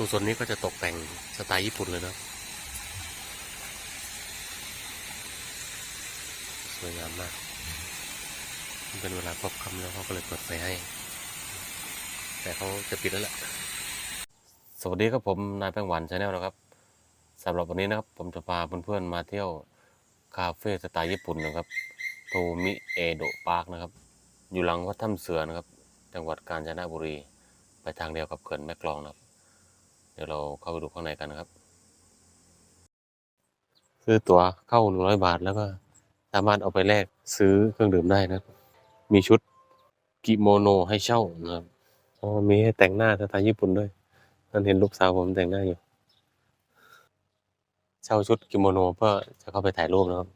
ตัวโซนนี้ก็จะตกแต่งสไตล์ญี่ปุ่นเลยนะ สวยงามมาก เป็นเวลาพบคำแล้วเขาก็เลยเปิดไฟให้ แต่เขาจะปิดแล้วแหละ สวัสดีครับผม นายแป้งหวานชาแนลนะครับสำหรับวันนี้นะครับ ผมจะพาเพื่อนๆมาเที่ยวคาเฟ่สไตล์ญี่ปุ่นนะครับ โทมิเอโดะพาร์คนะครับ อยู่หลังวัดถ้ำเสือนะครับ จังหวัดกาญจนบุรี ไปทางเดียวกับเขื่อนแม่กลองนะครับ ดี๋ยวเราเข้าไปดูข้างในกันนะครับ ซื้อตั๋วเข้าหนึ่งร้อยบาทแล้วก็สามารถเอาไปแลกซื้อเครื่องดื่มได้นะครับ มีชุดกิโมโนให้เช่านะครับอ๋อมีให้แต่งหน้าสไตล์ญี่ปุ่นด้วยนั่นเห็นลูกสาวผมแต่งหน้าอยู่ เช่าชุดกิโมโนเพื่อจะเข้าไปถ่ายรูปนะครับ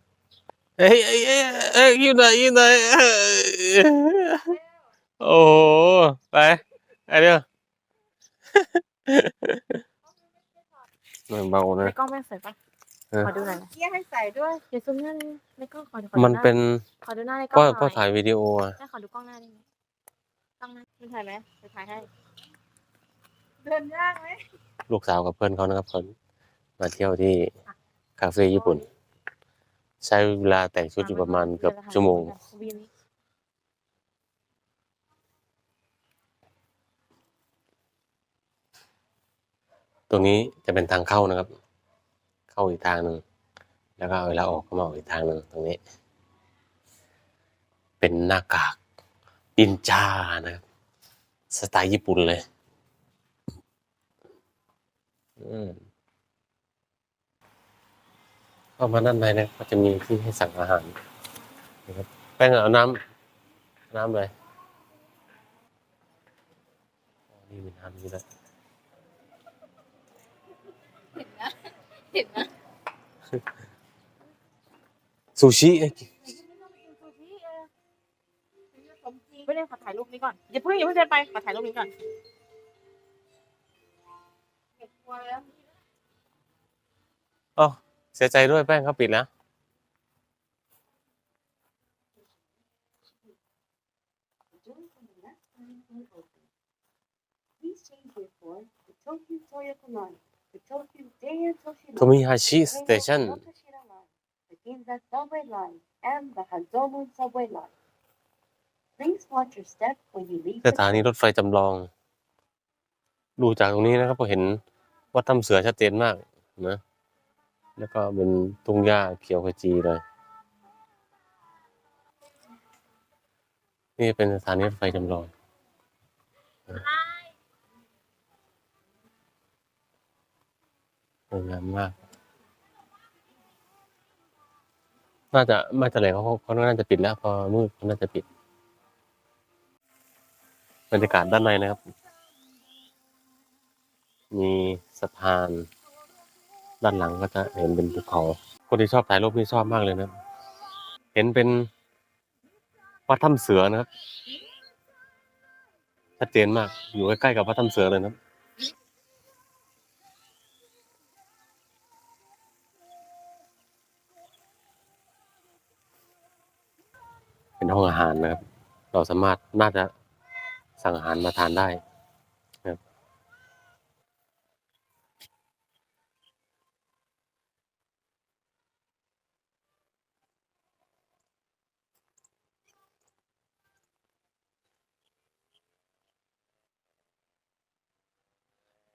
เอ้ยเอ้ยเอ้ยเอ้ยอยู่ไหนอยู่ไหนเอ้ยโอ้โหไปไอเดียว มันเบาในนะกล้องแม่ใส่ปะเออ ขอดูหน่อยนะเกี้ยให้ใส่ด้วยเดี๋ยวซูมหน้าในกล้องขอขอดูหามันเป็นขอดูหน้าในกล้ก็องก็ถ่ายวิดีโออะแม่ขอดูกล้องหน้าได้ไหมกล้องหน้ามันถ่ายไหมจะถ่ายให้เดินยากไหมลูกสาวกับเพื่อนเขานะครับเขามาเที่ยวที่คาเฟ่ญี่ปุ่น ใช้เวลาแต่งชุดอยู่ประมาณเกือบชั่วโมงวิน ตรงนี้จะเป็นทางเข้านะครับ เข้าอีกทางหนึ่งแล้วก็เวลาออกก็มาออกอีกทางหนึ่งตรงนี้ เป็นหน้ากากนินจานะครับสไตล์ญี่ปุ่นเลยอืมเข้ามาด้านในนะก็จะมีที่ให้สั่งอาหารนะครับแป้งเอาน้ำน้ำเลยอ๋อนี่มีน้ำอยู่ด้วย เห็นนะซูชิเอ้ยไม่ได้ขอถ่ายรูปนี้ก่อนอย่าเพิ่งอย่าเพิ่งเดินไปขอถ่ายรูปนี้ก่อนเก็บตัวแล้วอ๋อเสียใจด้วยแป้งเขาปิดแล้ว โทมิฮาชิสเตชัน Notoshira Line, the Ginza Subway Line, and the Hazomu Subway Line. Please watch your step when you leave สถานีรถไฟจำลอง ดูจากตรงนี้นะครับก็เห็นวัดถ้ำเสือชัดเจนมากนะ แล้วก็เป็นทุ่งหญ้าเขียวขจีเลย นี่เป็นสถานีรถไฟจำลองส วยงามมาก น่าจะม่จะไหนเขาเขาน่าจะปิดแล้ว พอมืดเขาน่าจะปิด บรรยากาศด้านในนะครับ มีสะพาน ด้านหลังก็จะเห็นเป็นภูเขา คนที่ชอบถ่ายรูปนี่ชอบมากเลยนะ เห็นเป็นวัดถ้ำเสือนะครับชัดเจนมาก อยู่ใกล้ๆกับวัดถ้ำเสือเลยนะ เป็นห้องอาหารนะครับ เราสามารถน่าจะสั่งอาหารมาทานได้นะครับ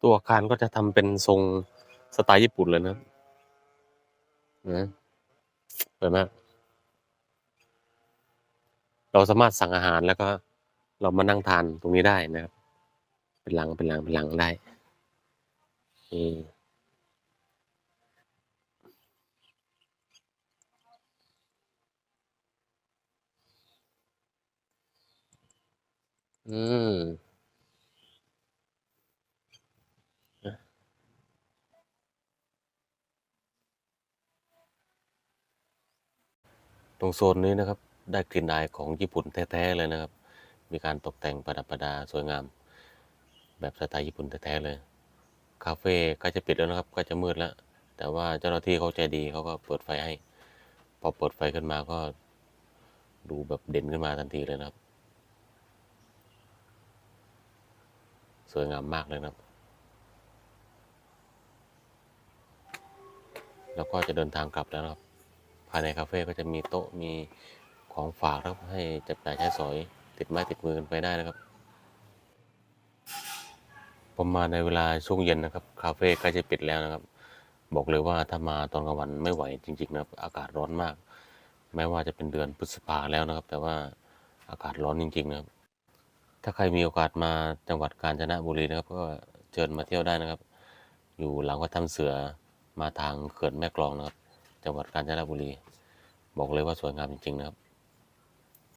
ตัวอาคารก็จะทำเป็นทรงสไตล์ญี่ปุ่นเลยนะครับนะสวยมาก เราสามารถสั่งอาหารแล้วก็เรามานั่งทานตรงนี้ได้นะครับ เป็นหลังเป็นหลังเป็นหลังได้นี่อืมตรงโซนนี้นะครับ ได้กลิ่นอายของญี่ปุ่นแท้ๆเลยนะครับ มีการตกแต่งประดับประดาสวยงาม แบบสไตล์ญี่ปุ่นแท้ๆเลย คาเฟ่ก็จะปิดแล้วนะครับ ก็จะมืดแล้ว แต่ว่าเจ้าหน้าที่เขาใจดีเขาก็เปิดไฟให้ พอเปิดไฟขึ้นมาก็ดูแบบเด่นขึ้นมาทันทีเลยนะครับ สวยงามมากเลยนะครับ แล้วก็จะเดินทางกลับแล้วนะครับ ภายในคาเฟ่ก็จะมีโต๊ะมี ของฝากครับให้จับจ่ายใช้สอย ติดไม้ติดมือกันไปได้นะครับผมมาในเวลาช่วงเย็นนะครับ คาเฟ่ใกล้จะปิดแล้วนะครับ บอกเลยว่าถ้ามาตอนกลางวันไม่ไหวจริงๆนะครับ อากาศร้อนมาก แม้ว่าจะเป็นเดือนพฤษภาแล้วนะครับ แต่ว่าอากาศร้อนจริง ๆ นะครับ ถ้าใครมีโอกาสมาจังหวัดกาญจนบุรีนะครับ ก็เชิญมาเที่ยวได้นะครับ อยู่หลังวัดถ้ำเสือมาทางเขื่อนแม่กลองนะครับ จังหวัดกาญจนบุรี บอกเลยว่าสวยงามจริง ๆ นะครับ